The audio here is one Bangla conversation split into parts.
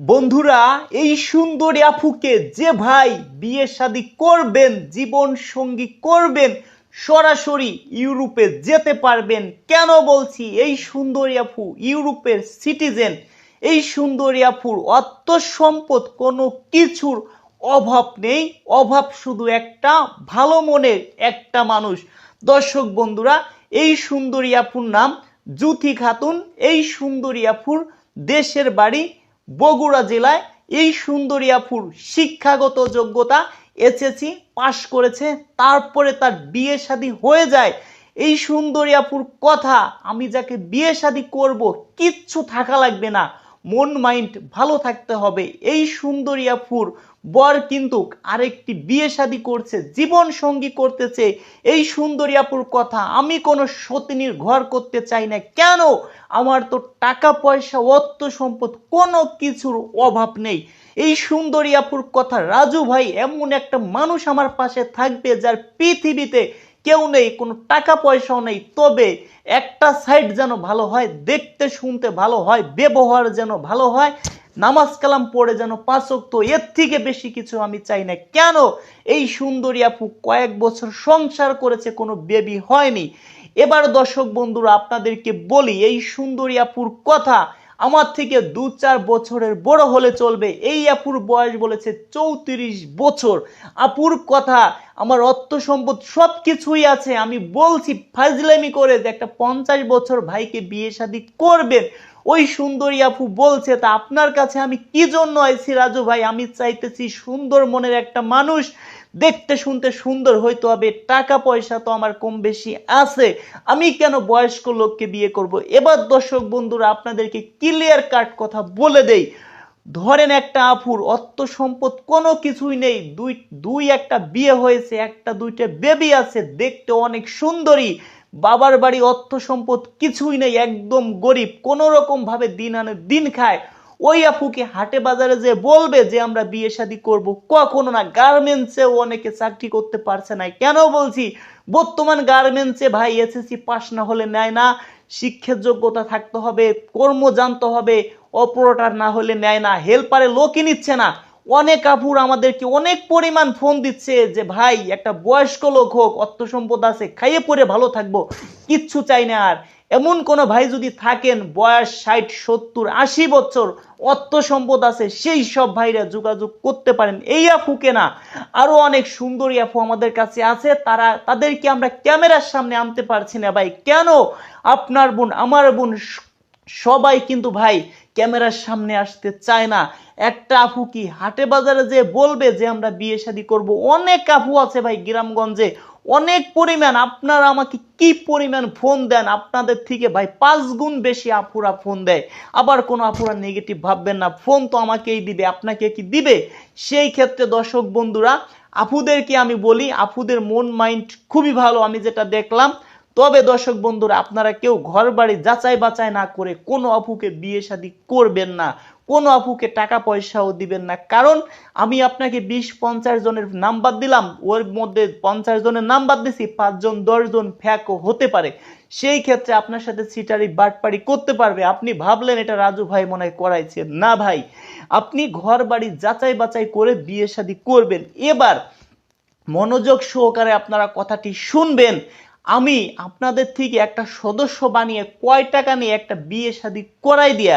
বন্ধুরা, এই সুন্দরী আফুকে যে ভাই বিয়ে শাদী করবেন, জীবন সঙ্গী করবেন, সরাসরি ইউরোপে যেতে পারবেন, কেন বলছি? এই সুন্দরী আফু ইউরোপের সিটিজেন। এই সুন্দরী আফুর অর্থ সম্পদ কোনো কিছুর অভাব নেই। অভাব শুধু একটা, ভালো মনের একটা মানুষ। দর্শক বন্ধুরা, এই সুন্দরী আফুর নাম জুথি খাতুন। এই সুন্দরী আফুর দেশের বাড়ি বগুড়া জেলায় এই সুন্দরিয়াপুর শিক্ষাগত যোগ্যতা এসএসসি পাশ করেছে, তারপরে তার বিয়ে শাদী হয়ে যায়। এই সুন্দরিয়াপুর কথা আমি যাকে বিয়ে শাদী করব, কিচ্ছু থাকা লাগবে না। মন মাইন্ড ভালো থাকতে হবে। এই সুন্দরী আফুর বর কিন্তু আরেকটি বিয়ে শাদী করছে, জীবন সঙ্গী করতেছে। এই সুন্দরী আপুর কথা আমি কোনো সতিনীর ঘর করতে চাই না। কেন? আমার তো টাকা, পয়সা, অর্থ সম্পদ কোনো কিছুর অভাব নেই। এই সুন্দরী আপুর কথা রাজু ভাই এমন একটা মানুষ আমার পাশে থাকবে যার পৃথিবীতে কেউ নেই, কোনো টাকা পয়সাও নেই। তবে একটা সাইড যেন ভালো হয়, দেখতে শুনতে ভালো হয়, ব্যবহার যেন ভালো হয়, নামাজ কালাম পড়ে যেন পাচক তো এর থেকে বেশি কিছু আমি চাই না। কেন? এই সুন্দরী আপু কয়েক বছর সংসার করেছে, কোনো বেবি হয়নি। এবার দর্শক বন্ধুরা, আপনাদেরকে বলি, এই সুন্দরী আপুর কথা আমার থেকে দু চার বছরের বড় হলে চলবে। এই আপুর বয়স বলেছে চৌত্রিশ বছর। আপুর কথা, আমার অর্থ সম্পদ সব কিছুই আছে। আমি বলছি ফাজলামি করে যে একটা পঞ্চাশ বছর ভাইকে বিয়ে শাদী করবেন। ওই সুন্দরী আপু বলছে, তা আপনার কাছে আমি কি জন্য আইছি রাজু ভাই? আমি চাইতেছি সুন্দর মনের একটা মানুষ। দেখতে, শুনতে সুন্দর হইতে হবে টাকা পয়সা তো আমার কম বেশি আছে। আমি কেন বয়স্ক লোককে বিয়ে করব? এবার দর্শক বন্ধুরা, আপনাদেরকে ক্লিয়ার কাট কথা বলে দেই। ধরেন একটা আফুর অর্থ সম্পদ কোনো কিছুই নেই। দুই দুই একটা বিয়ে হয়েছে, একটা দুইটা বেবি আছে, দেখতে অনেক সুন্দরী। বাবার বাড়ি অর্থ সম্পদ কিছুই নেই, একদম গরিব। কোনো রকম ভাবে দিন আনে দিন খায়। ওই আপুকে হাটে বাজারে যে বলবে যে আমরা বিয়ে শাদী করব, কখনো না। গার্মেন্টসেও অনেকে চাকরি করতে পারছে না। কেন বলছি? বর্তমান গার্মেন্টসে ভাই এসএসসি পাস না হলে নেয় না। শিক্ষার যোগ্যতা থাকতে হবে, কর্ম জানতে হবে, অপারেটর না হলে নেয় না। হেল্পারে লোকই নিচ্ছে না। অনেক আপুর আমাদেরকে অনেক পরিমাণ ফোন দিচ্ছে যে, ভাই, একটা বয়স্ক লোক হোক অর্থ সম্পদ আছে, খাইয়ে পরে ভালো থাকব। কিচ্ছু চাই না আর। এমন কোনো ভাই যদি থাকেন, বয়স ষাট, সত্তর, আশি বছর, অর্থ সম্পদ আছে, সেই সব ভাইরা যোগাযোগ করতে পারেন। এই আফুকে না? আরও অনেক সুন্দরী আফু আমাদের কাছে আছে, তারা, তাদেরকে আমরা ক্যামেরার সামনে আনতে পারছি না ভাই। কেন? আপনার বোন, আমার বোন সবাই কিন্তু ভাই ক্যামেরার সামনে আসতে চায় না। একটা আপু কি হাটে বাজারে যে বলবে যে আমরা বিয়ে শাদী করব? অনেক আপু আছে ভাই গ্রামগঞ্জে। অনেক পরিমাণ। আপনারা আমাকে কি পরিমাণ ফোন দেন? আপনাদের থেকে ভাই পাঁচ গুণ বেশি আপুরা ফোন দেয়। আবার কোনো আফুরা নেগেটিভ ভাববেন না। ফোন তো আমাকেই দিবে, আপনাকে কি দিবে? সেই ক্ষেত্রে দর্শক বন্ধুরা, আপুদেরকে আমি বলি, আপুদের মন মাইন্ড খুবই ভালো। আমি যেটা দেখলাম তবে দর্শক বন্ধুরা, আপনারা কেউ ঘর বাড়ি যাচাই বাচাই না করে কোনো অপুকে বিয়ে শাদী করবেন না, কোনো আপুকে টাকা পয়সাও দিবেন না। কারণ আমি আপনাকে বিশ, পঞ্চাশ জনের নাম্বার দিলাম, ওর মধ্যে পঞ্চাশ জনের নাম্বার দিছি, পাঁচজন, দশজন ফ্যাকও হতে পারে। সেই ক্ষেত্রে আপনার সাথে সিটারি বাটপাড়ি করতে পারবে। আপনি ভাবলেন এটা রাজু ভাই মনে হয় করাইছে। না ভাই, আপনি ঘর বাড়ি যাচাই বাচাই করে বিয়ে শাদী করবেন। এবার মনোযোগ সহকারে আপনারা কথাটি শুনবেন। আমি আপনাদের থেকে একটা সদস্য বানিয়ে কয় টাকা নিয়ে একটা বিয়ে শাদী করাই দিয়া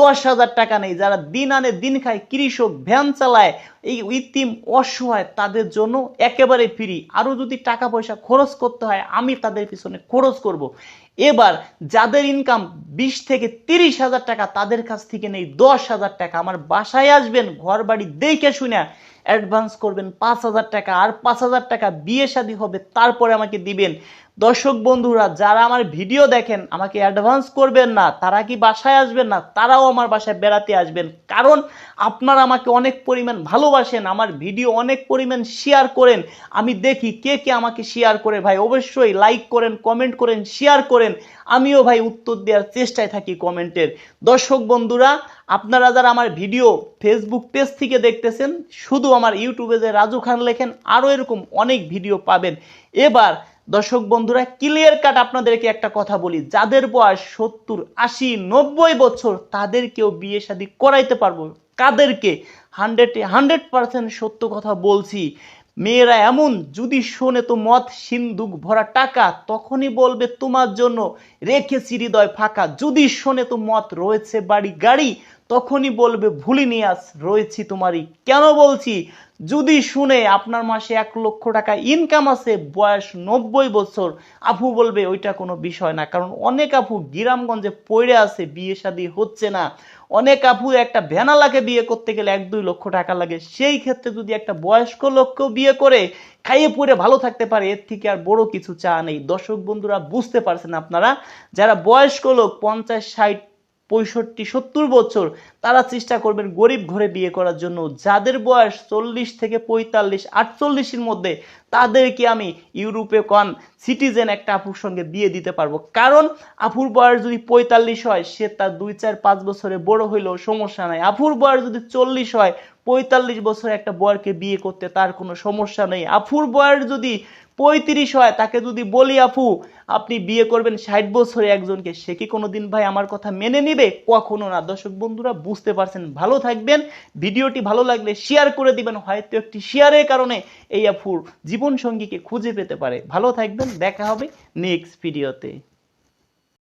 দশ হাজার টাকা নেই। যারা দিন আনে দিন খায়, কৃষক, ভ্যান চালায়, এই ইতিম অসহায়, তাদের জন্য একেবারে ফ্রি আরও যদি টাকা পয়সা খরচ করতে হয়, আমি তাদের পিছনে খরচ করব। এবার যাদের ইনকাম বিশ থেকে তিরিশ হাজার টাকা, তাদের কাছ থেকে নেই দশ হাজার টাকা। আমার বাসায় আসবেন ঘর বাড়ি দেখে শুনে অ্যাডভান্স করবেন পাঁচ হাজার টাকা। আর পাঁচ হাজার টাকা বিয়ে শাদী হবে, তারপরে আমাকে দিবেন। দর্শক বন্ধুরা, যারা আমার ভিডিও দেখেন, আমাকে অ্যাডভান্স করবেন না, তারা কি বাসায় আসবেন না, তারাও আমার বাসায় বেড়াতে আসবেন। কারণ আপনারা আমাকে অনেক পরিমাণ ভালোবাসেন, আমার ভিডিও অনেক পরিমাণ শেয়ার করেন। আমি দেখি কে কে আমাকে শেয়ার করে, ভাই, অবশ্যই লাইক করেন কমেন্ট করেন শেয়ার করেন। আমিও ভাই উত্তর দেওয়ার চেষ্টায় থাকি কমেন্টের দর্শক বন্ধুরা, আপনারা যারা আমার ভিডিও ফেসবুক পেজ থেকে দেখতেছেন, শুধু আমার ইউটিউবে যে রাজু খান লেখেন, আরও এরকম অনেক ভিডিও পাবেন। এবার দর্শক বন্ধুরা ক্লিয়ার কাট আপনাদেরকে একটা কথা বলি। যাদের বয়স সত্তর, আশি, নব্বই বছর, তাদেরকেও বিয়ে শাদী করাইতে পারব। কাদেরকে? হান্ড্রেড হান্ড্রেড পার্সেন্ট সত্য কথা বলছি। মেয়েরা এমন, যদি শোনে তো মদ সিন্ধুক ভরা টাকা, তখনই বলবে, তোমার জন্য রেখেছি হৃদয় ফাঁকা। যদি শোনে তো মত রয়েছে বাড়ি গাড়ি, তখনই বলবে ভুলিনি আজ রয়েছি তোমারই। কেন বলছি? যদি শুনে আপনার মাসে এক লক্ষ টাকা ইনকাম আছে, বয়স নব্বই বছর, আপু বলবে ওইটা কোনো বিষয় না। কারণ অনেক আপু গ্রামগঞ্জে পড়ে আছে, বিয়ে শাদী হচ্ছে না। অনেক আপু একটা ভ্যানালাকে বিয়ে করতে গেলে এক দুই লক্ষ টাকা লাগে। সেই ক্ষেত্রে যদি একটা বয়স্ক লোককেও বিয়ে করে, খাইয়ে পরে ভালো থাকতে পারে, এর থেকে আর বড় কিছু চা নেই। দর্শক বন্ধুরা, বুঝতে পারছেন আপনারা? যারা বয়স্ক লোক, পঞ্চাশ, ষাট পঁয়ষট্টি, সত্তর বছর তারা চেষ্টা করবেন গরিব ঘরে বিয়ে করার জন্য। যাদের বয়স চল্লিশ থেকে পঁয়তাল্লিশ, আটচল্লিশের মধ্যে তাদেরকে আমি ইউরোপে কন সিটিজেন একটা আপুর সঙ্গে বিয়ে দিতে পারব। কারণ আপুর বয়স যদি পঁয়তাল্লিশ হয়, সে তার দুই চার পাঁচ বছরে বড় হইলেও সমস্যা নাই। আপুর বয়স যদি চল্লিশ হয় পঁয়তাল্লিশ বছর একটা বয়কে বিয়ে করতে তার কোনো সমস্যা নেই। আফুর বয়স যদি পঁয়ত্রিশ হয়, তাকে যদি বলি, আফু, আপনি বিয়ে করবেন ষাট বছরে একজনকে, সে কি কোনোদিন ভাই আমার কথা মেনে নিবে? কখনো না। দর্শক বন্ধুরা, বুঝতে পারছেন। ভালো থাকবেন। ভিডিওটি ভালো লাগলে শেয়ার করে দিবেন। হয়তো একটি শেয়ারের কারণে এই আফুর জীবনসঙ্গীকে খুঁজে পেতে পারে। ভালো থাকবেন। দেখা হবে নেক্সট ভিডিওতে